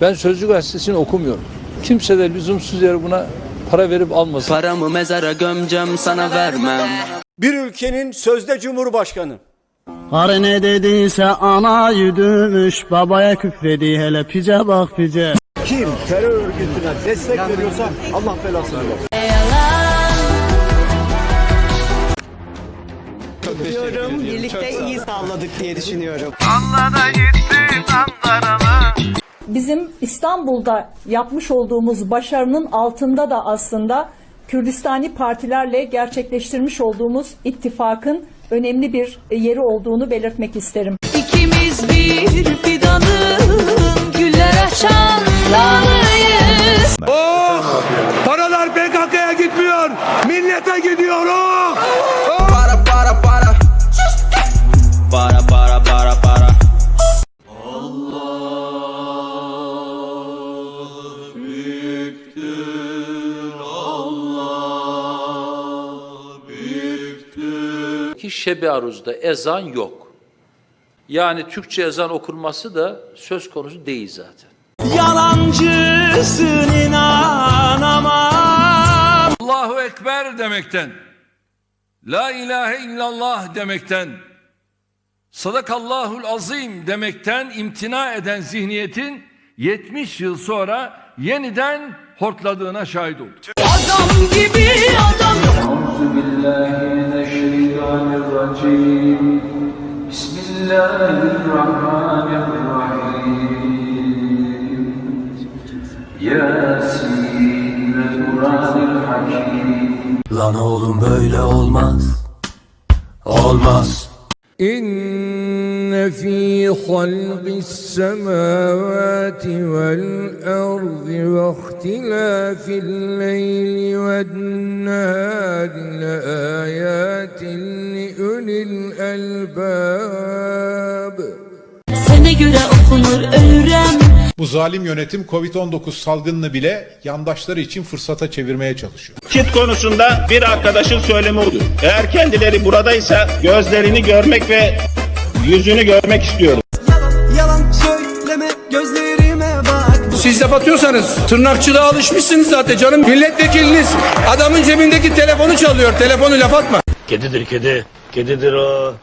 Ben Sözcü Gazetesi'ni okumuyorum. Kimse de lüzumsuz yere buna para verip almasın. Paramı mezara gömcem sana vermem Bir ülkenin sözde cumhurbaşkanı. Karı ne dediyse ana yüdümüş Babaya küfredi hele pice bak pice Kim terör örgütüne destek veriyorsa Allah belasını versin. Diyorum. Birlikte iyi sağladık diye düşünüyorum. bizim İstanbul'da yapmış olduğumuz başarının altında da aslında Kürdistani partilerle gerçekleştirmiş olduğumuz ittifakın önemli bir yeri olduğunu belirtmek isterim. İkimiz bir fidanın güller açan dalıyız. Paralar PKK'ya gitmiyor millete gidiyor Ki Şebi Aruz'da ezan yok. Yani Türkçe ezan okunması da söz konusu değil zaten. Yalancısın inanamam Allahu Ekber demekten, La ilahe illallah demekten, Sadakallahul azim demekten imtina eden zihniyetin 70 yıl sonra yeniden hortladığına şahit olduk. Adam gibi الله الرحمن الرحيم Yasin ve Kur'an-ı Hakim. Lan oğlum böyle olmaz. Olmaz. إن في خلق السماوات والأرض واختلاف الليل والنهار الألباب Sene göre okunur ölürem Bu zalim yönetim Covid-19 salgınını bile yandaşları için fırsata çevirmeye çalışıyor. Kit konusunda bir arkadaşın söylemi oldu. Eğer kendileri buradaysa gözlerini görmek ve yüzünü görmek istiyorum. Yalan söyleme gözlerime bak. Siz de batıyorsanız tırnakçılığa alışmışsınız zaten canım. Milletvekiliniz adamın cebindeki telefonu çalıyor. Telefonu laf atma. Kedidir kedi. Kedidir o.